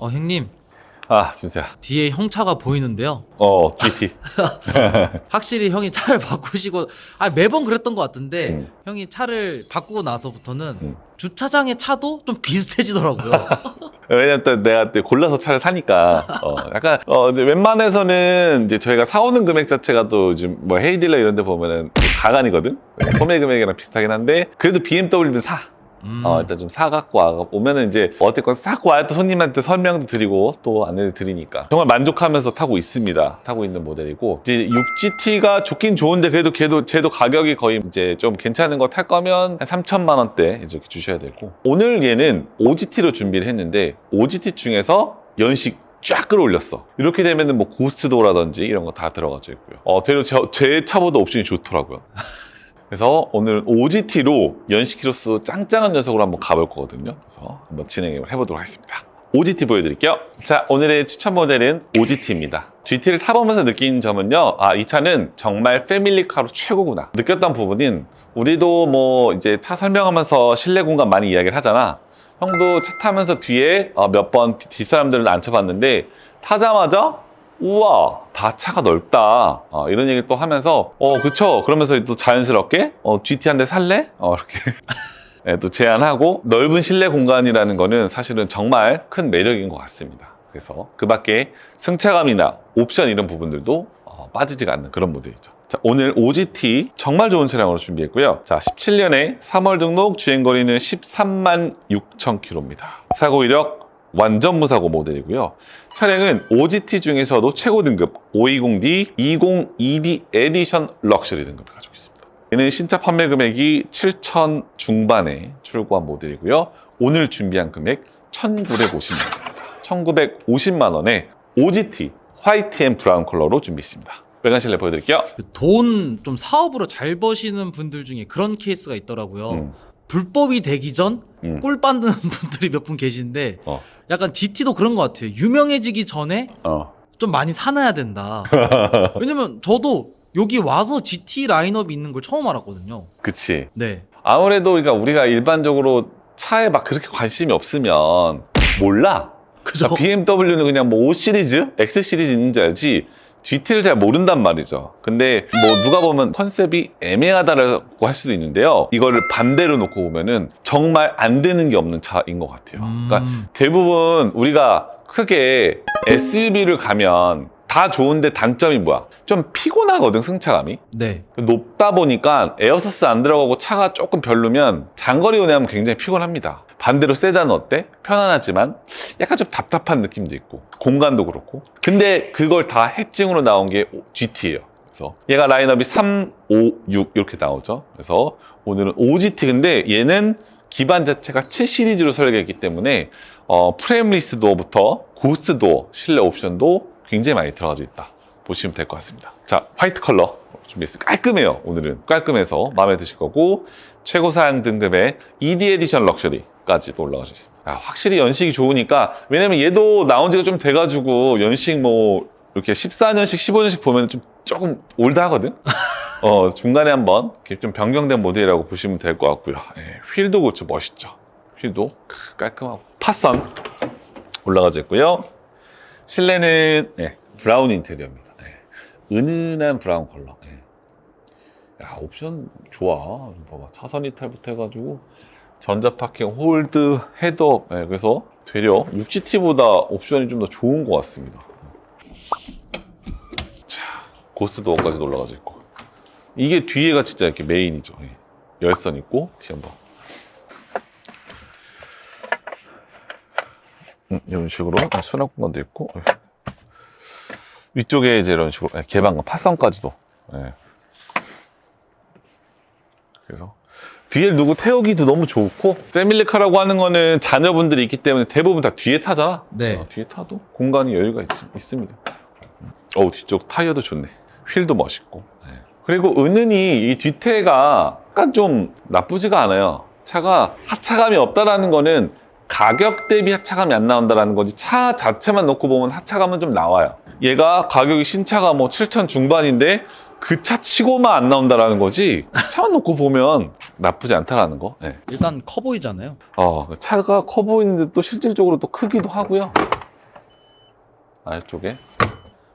어 형님 아 진짜 뒤에 형 차가 보이는데요. 어 GT 확실히 형이 차를 바꾸시고 아 매번 그랬던 것 같은데 음. 형이 차를 바꾸고 나서부터는 음. 주차장의 차도 좀 비슷해지더라고요. 왜냐면 또 내가 또 골라서 차를 사니까 어 약간 어 이제 웬만해서는 이제 저희가 사오는 금액 자체가 또 요즘 뭐 헤이딜러 이런 데 보면은 가관이거든 소매 금액이랑 비슷하긴 한데 그래도 BMW는 사 음. 어, 일단 좀 사갖고 와, 오면은 이제 어쨌건 사갖고 와야 또 손님한테 설명도 드리고 또 안내를 드리니까 정말 만족하면서 타고 있습니다. 타고 있는 모델이고 이제 6GT가 좋긴 좋은데 그래도 걔도 쟤도 가격이 거의 이제 좀 괜찮은 거 탈 거면 한 3천만 원대 이렇게 주셔야 되고 오늘 얘는 5GT로 준비를 했는데 5GT 중에서 연식 쫙 끌어올렸어. 이렇게 되면은 뭐 고스트도라든지 이런 거 다 들어가져 있고요. 어, 되려 제, 제 차보다 옵션이 좋더라고요. 그래서 오늘 OGT로 연식 키로수 짱짱한 녀석으로 한번 가볼 거거든요. 그래서 한번 진행을 해보도록 하겠습니다. OGT 보여드릴게요. 자, 오늘의 추천 모델은 OGT입니다. GT를 타보면서 느낀 점은요, 아, 이 차는 정말 패밀리카로 최고구나. 느꼈던 부분은 우리도 뭐 이제 차 설명하면서 실내 공간 많이 이야기를 하잖아. 형도 차 타면서 뒤에 어, 몇번 뒷사람들을 앉혀봤는데 타자마자 우와 다 차가 넓다 어, 이런 얘기를 또 하면서 어 그쵸 그러면서 또 자연스럽게 어 GT 한 대 살래? 어 이렇게 네, 또 제안하고 넓은 실내 공간이라는 거는 사실은 정말 큰 매력인 것 같습니다 그래서 그 밖에 승차감이나 옵션 이런 부분들도 어, 빠지지가 않는 그런 모델이죠 자, 오늘 OGT 정말 좋은 차량으로 준비했고요. 자, 17년에 3월 등록 주행거리는 13만 6천 킬로입니다. 사고 이력 완전 무사고 모델이고요. 차량은 OGT 중에서도 최고 등급 520D 20ED 에디션 럭셔리 등급을 가지고 있습니다. 얘는 신차 판매 금액이 7천 중반에 출고한 모델이고요. 오늘 준비한 금액 1,950만 원입니다. 1,950만 원에 OGT 화이트 앤 브라운 컬러로 준비했습니다. 외관 실내 보여드릴게요. 그돈좀 사업으로 잘 버시는 분들 중에 그런 케이스가 있더라고요. 음, 불법이 되기 전 음. 꿀 받는 분들이 몇 분 계신데 어. 약간 GT도 그런 것 같아요. 유명해지기 전에 어. 좀 많이 사놔야 된다. 왜냐면 저도 여기 와서 GT 라인업이 있는 걸 처음 알았거든요. 그치. 네. 아무래도 그러니까 우리가 일반적으로 차에 막 그렇게 관심이 없으면 몰라. 그죠? 그러니까 BMW는 그냥 뭐 5 시리즈, X 시리즈 있는 줄 알지. GT를 잘 모른단 말이죠. 근데 뭐 누가 보면 컨셉이 애매하다라고 할 수도 있는데요. 이거를 반대로 놓고 보면은 정말 안 되는 게 없는 차인 것 같아요. 음. 그러니까 대부분 우리가 크게 SUV를 가면 다 좋은데 단점이 뭐야? 좀 피곤하거든, 승차감이. 네. 높다 보니까 에어서스 안 들어가고 차가 조금 별로면 장거리 운행하면 굉장히 피곤합니다. 반대로 세단은 어때? 편안하지만 약간 좀 답답한 느낌도 있고 공간도 그렇고 근데 그걸 다 해칭으로 나온 게 GT예요. 그래서 얘가 라인업이 3, 5, 6 이렇게 나오죠. 그래서 오늘은 5GT 근데 얘는 기반 자체가 7 시리즈로 설계했기 때문에 어, 프레임리스 도어부터 고스트 도어 실내 옵션도 굉장히 많이 들어가져 있다. 보시면 될 것 같습니다. 자, 화이트 컬러 준비했어요. 깔끔해요. 오늘은 깔끔해서 마음에 드실 거고 최고 사양 등급의 ED 에디션 럭셔리 까지도 올라가져 있습니다. 아, 확실히 연식이 좋으니까 왜냐면 얘도 나온 지가 좀 돼가지고 연식 뭐 이렇게 14년씩 15년씩 보면 좀 조금 올드하거든. 어 중간에 한번 이렇게 좀 변경된 모델이라고 보시면 될 것 같고요. 예, 휠도 그렇죠 멋있죠. 휠도 크, 깔끔하고 파선 올라가져 있고요. 실내는 예, 브라운 인테리어입니다. 예. 은은한 브라운 컬러. 예. 야 옵션 좋아. 봐봐 차선 이탈부터 해가지고 전자 파킹, 홀드, 헤드업. 예, 그래서 되려 6GT보다 옵션이 좀 더 좋은 것 같습니다. 자 고스 도어까지 올라가져 있고 이게 뒤에가 진짜 이렇게 메인이죠. 예. 열선 있고 뒤 한번. 음, 이런 식으로 수납 공간도 있고 예. 위쪽에 이제 이런 식으로 예, 개방감 파선까지도 예. 그래서 뒤에 누구 태우기도 너무 좋고 패밀리카라고 하는 거는 자녀분들이 있기 때문에 대부분 다 뒤에 타잖아? 네. 어, 뒤에 타도 공간이 여유가 있, 있습니다. 어우 뒤쪽 타이어도 좋네. 휠도 멋있고. 예. 그리고 은은히 이 뒤태가 약간 좀 나쁘지가 않아요. 차가 하차감이 없다라는 거는 가격 대비 하차감이 안 나온다라는 거지 차 자체만 놓고 보면 하차감은 좀 나와요. 얘가 가격이 신차가 뭐 7천 중반인데 그 차 치고만 안 나온다라는 거지 차만 놓고 보면 나쁘지 않다라는 거 네. 일단 커 보이잖아요. 어, 차가 커 보이는데 또 실질적으로 또 크기도 하고요 아래쪽에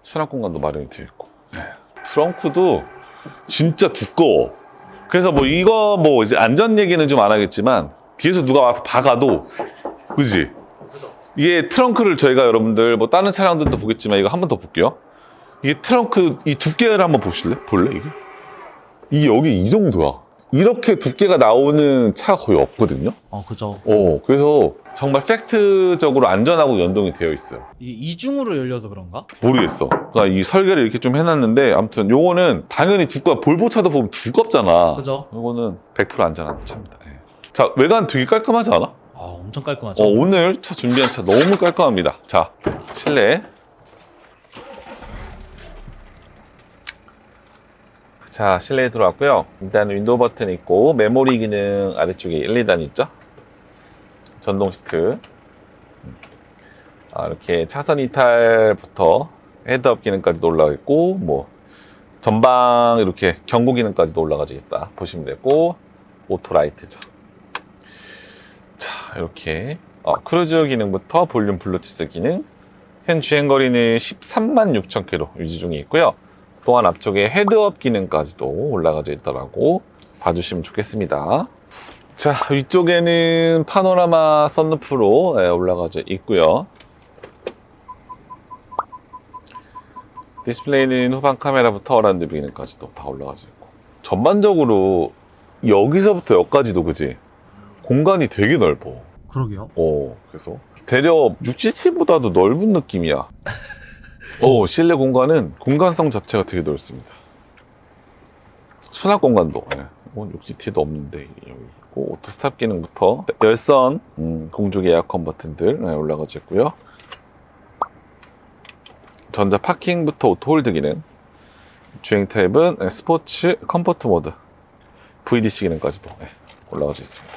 수납 공간도 마련이 되어 있고 네. 트렁크도 진짜 두꺼워 그래서 뭐 이거 뭐 이제 안전 얘기는 좀 안 하겠지만 뒤에서 누가 와서 박아도 그지. 이게 트렁크를 저희가 여러분들 뭐 다른 차량들도 보겠지만 이거 한 번 더 볼게요 이게 트렁크 이 두께를 한번 보실래? 볼래 이게? 이게 여기 이 정도야 이렇게 두께가 나오는 차가 거의 없거든요 어 그죠. 어, 그래서 정말 팩트적으로 안전하고 연동이 되어 있어요. 이 이중으로 열려서 그런가? 모르겠어. 그러니까 이 설계를 이렇게 좀 해놨는데, 아무튼 요거는 당연히 두꺼워. 볼보차도 보면 두껍잖아. 그죠. 요거는 100% 안전한 차입니다. 예. 자, 외관 되게 깔끔하지 않아? 아 엄청 깔끔하죠. 어, 오늘 차 준비한 차 너무 깔끔합니다. 자, 실내. 자, 실내에 들어왔고요. 일단 윈도우 버튼 있고, 메모리 기능 아래쪽에 1, 2단 있죠? 전동 시트. 아, 이렇게 차선 이탈부터 헤드업 기능까지도 올라가 있고, 뭐, 전방 이렇게 경고 기능까지도 올라가 있다. 보시면 되고, 오토 라이트죠. 자, 이렇게 어, 크루즈 기능부터 볼륨 블루투스 기능, 현 주행 거리는 13만 6천 킬로 유지 중에 있고요. 또한 앞쪽에 헤드업 기능까지도 올라가져 있더라고 봐주시면 좋겠습니다. 자, 위쪽에는 파노라마 썬루프로 예, 올라가져 있고요. 디스플레이는 후방 카메라부터 어라운드 기능까지도 다 올라가져 있고 전반적으로 여기서부터 여기까지도 그지 공간이 되게 넓어. 그러게요. 어, 그래서 대려 6GT보다도 넓은 느낌이야. 어, 실내 공간은 공간성 자체가 되게 넓습니다. 수납 공간도 예. 뭐 6GT도 없는데 여기 있고 오토 스탑 기능부터 열선, 음, 공조기 에어컨 버튼들 예, 올라가져 있고요. 전자 파킹부터 오토 홀드 기능, 주행 타입은 예, 스포츠 컴포트 모드, VDC 기능까지도 예, 올라가져 있습니다.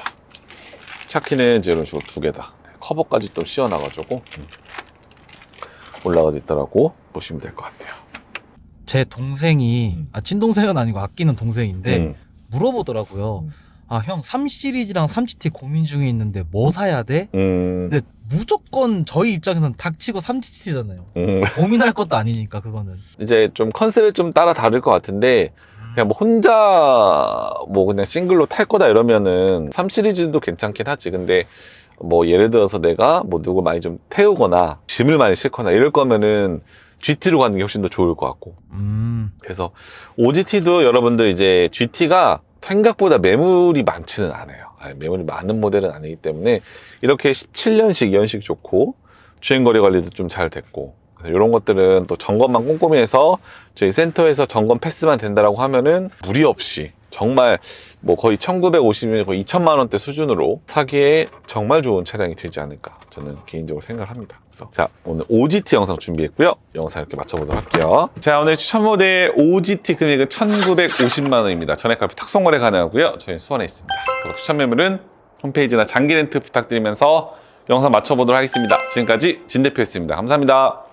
차키는 이제 이런 식으로 두 개다. 커버까지 또 씌워놔가지고 음, 올라가져 있더라고 보시면 될 것 같아요. 제 동생이 음. 아 친동생은 아니고 아끼는 동생인데 음. 물어보더라고요. 음. 아형 3 시리즈랑 3GT 고민 중에 있는데 뭐 사야 돼? 음, 근데 무조건 저희 입장에선 닥치고 3GT잖아요. 음. 고민할 것도 아니니까 그거는. 이제 좀 컨셉을 좀 따라 다를 것 같은데 그냥 뭐 혼자 뭐 그냥 싱글로 탈 거다 이러면은 3 시리즈도 괜찮긴 하지. 근데 뭐 예를 들어서 내가 뭐 누구 많이 좀 태우거나 짐을 많이 싣거나 이럴 거면은 GT로 가는 게 훨씬 더 좋을 것 같고. 음. 그래서 OGT도 여러분들 이제 GT가 생각보다 매물이 많지는 않아요. 아니, 매물이 많은 모델은 아니기 때문에 이렇게 17년식 연식 좋고 주행거리 관리도 좀 잘 됐고 이런 것들은 또 점검만 꼼꼼히 해서 저희 센터에서 점검 패스만 된다라고 하면은 무리 없이 정말 뭐 거의 1950년 거의 2천만 원대 수준으로 사기에 정말 좋은 차량이 되지 않을까 저는 개인적으로 생각을 합니다. 그래서 자 오늘 OGT 영상 준비했고요. 영상 이렇게 맞춰보도록 할게요. 자 오늘 추천 모델 OGT 금액은 1,950만 원입니다. 전액 값이 탁송 거래 가능하고요. 저희 수원에 있습니다. 추천 매물은 홈페이지나 장기 렌트 부탁드리면서 영상 맞춰보도록 하겠습니다. 지금까지 진 대표였습니다. 감사합니다.